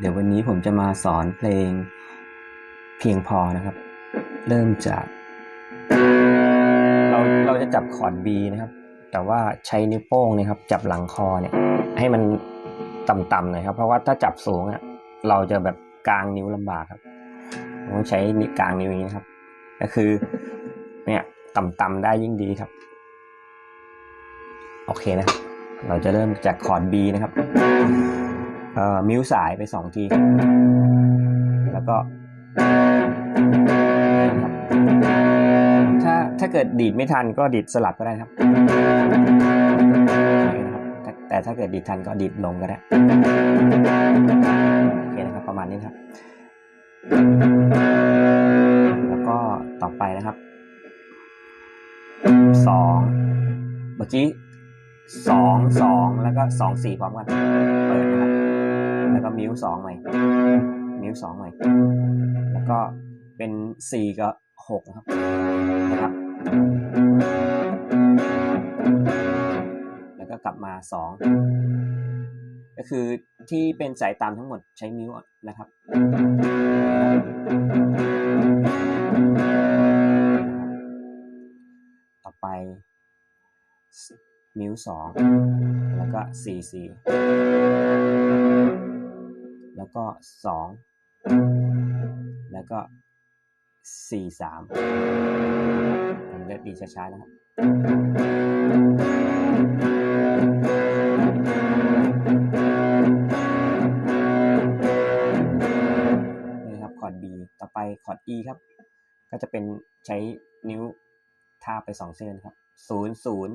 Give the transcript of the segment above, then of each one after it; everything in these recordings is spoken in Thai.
เดี๋ยววันนี้ผมจะมาสอนเพลงเพียงพอนะครับ เริ่มจาก เราเราจะจับคอร์ด B นะครับ แต่ว่าใช้นิ้วโป้งนะครับ จับหลังคอเนี่ย ให้มันต่ำๆหน่อยครับ เพราะว่าถ้าจับสูงอะเราจะแบบกลางนิ้วลำบากครับต้องใช้นิ้วกลางนิ้วย่างนี้นะครับ ก็คือ เนี่ยต่ำๆได้ยิ่งดีครับ โอเคนะครับ เราจะเริ่มจากคอร์ด B นะครับ มิวสายไปสองที แล้วก็ ถ้าถ้าเกิดดีดไม่ทันก็ดีดสลับก็ได้ครับแต่แต่ถ้าเกิดดีดทันก็ดีดลงก็ได้โอเคนะครับประมาณนี้ครับ แล้วก็ต่อไปนะครับสองเมื่อกี้สองสองแล้วก็สองสี่พร้อมกันเปิดนะครับ แล้วก็มิวสองใหม่มิวสองใหม่ แล้วก็เป็นสี่กับหกนะครับนะครับ แล้วก็กลับมาสองก็คือที่เป็นสายตามทั้งหมดใช้มิวนะครับ ต่อไปมิวสองแล้วก็สี่สี่ แล้วก็สองแล้วก็สี่สามผมจะดีช้าๆนะครับนี่ครับคอร์ด B ต่อไปคอร์ด E ครับ ก็จะเป็นใช้นิ้วทาไปสองเส้นครับศูนย์ศูนย์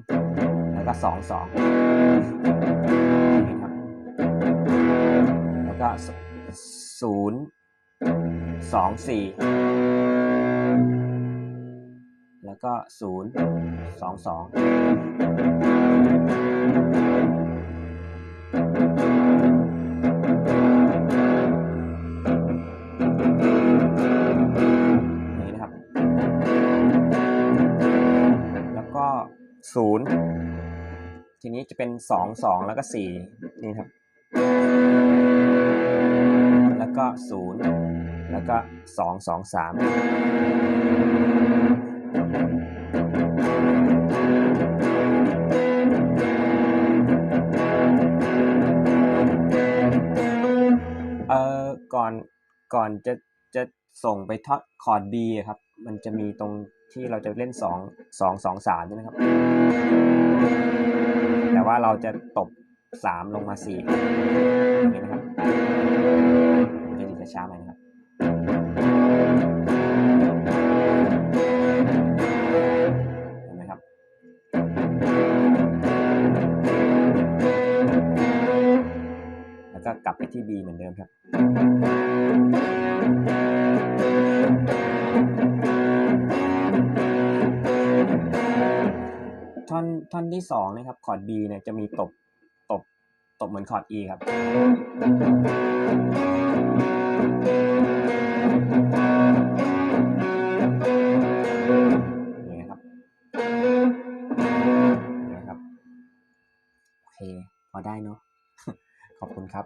แล้วก็สองสอง ศูนย์สองสี่แล้วก็ศูนย์สองสองนี่นะครับ แล้วก็ศูนย์ทีนี้จะเป็นสองสองแล้วก็สี่นี่ครับ ศูนย์แล้วก็สองสองสามเอ่อก่อนก่อนจะจะส่งไปทอดคอร์ด B ครับ มันจะมีตรงที่เราจะเล่นสองสองสองสามใช่ไหมครับ แต่ว่าเราจะตบสามลงมาสี่อย่างนี้นะครับ จะช้าๆหน่อยนะครับเห็นไหมครับ แล้วก็กลับไปที่ B เหมือนเดิมครับท่อนท่อนที่สองนะครับคอร์ด B เนี่ยจะมีตบตบตบเหมือนคอร์ด E ครับ พอได้เนาะขอบคุณครับ